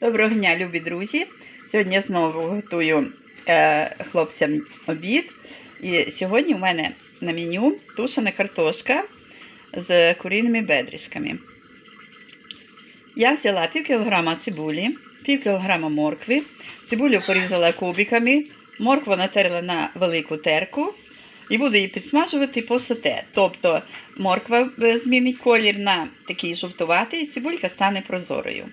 Доброго дня, любі друзі! Сьогодні я знову готую е, хлопцям обід. І сьогодні у мене на меню тушена картошка з куріними бедрішками. Я взяла пів кілограма цибулі, пів кілограма моркви, цибулю порізала кубиками, моркву натерла на велику терку і буду її підсмажувати по соте. Тобто морква е, змінить колір на такий жовтуватий, і цибулька стане прозорою.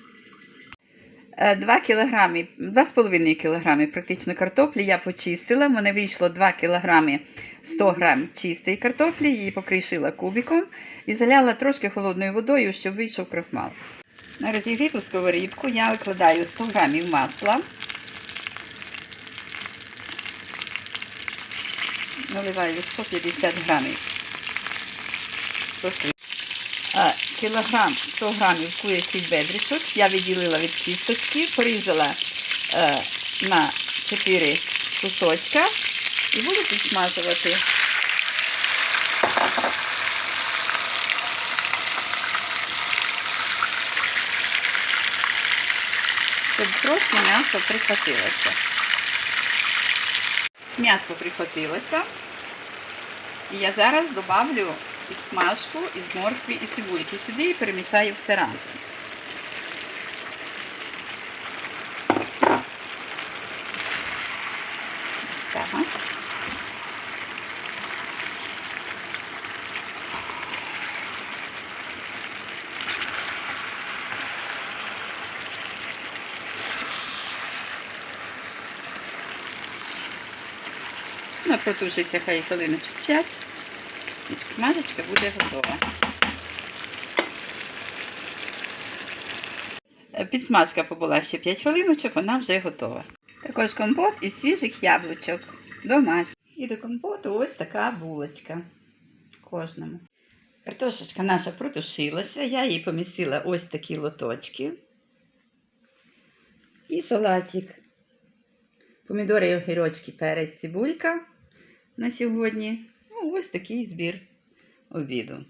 2 кілограми, 2,5 кілограми практично картоплі я почистила. В мене вийшло 2 кілограми 100 грам чистої картоплі, її покришила кубиком і заляла трошки холодною водою, щоб вийшов крахмал. На розігріту сковорідку я викладаю 100 грамів масла. Наливаю 150 грамів. Кілограм 100 грамів курячих бедрішок я відділила від кісточки, порізала е, на 4 кусочка і буду підсмажувати. Щоб трошки м'ясо прихватилося. М'ясо прихватилося. І я зараз добавлю підсмажку із моркви і цибульки сюди і перемішаю все разом. Так. Протушиться хай хвилиночок 5. І смажечка буде готова. Підсмажка побула ще 5 хвилиночок, вона вже готова. Також компот із свіжих яблучок. Домашній. І до компоту ось така булочка. Кожному. Картошечка наша протушилася, я її помістила ось такі лоточки. І салатик. Помідори, огірочки, перець, цибулька на сьогодні. Ну, ось такий збір обіду.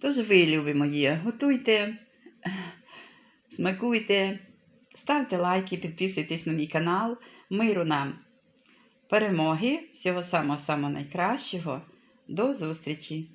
Тож ви, любі мої, готуйте, смакуйте, ставте лайки, підписуйтесь на мій канал. Миру нам, перемоги, всього самого-самого найкращого. До зустрічі!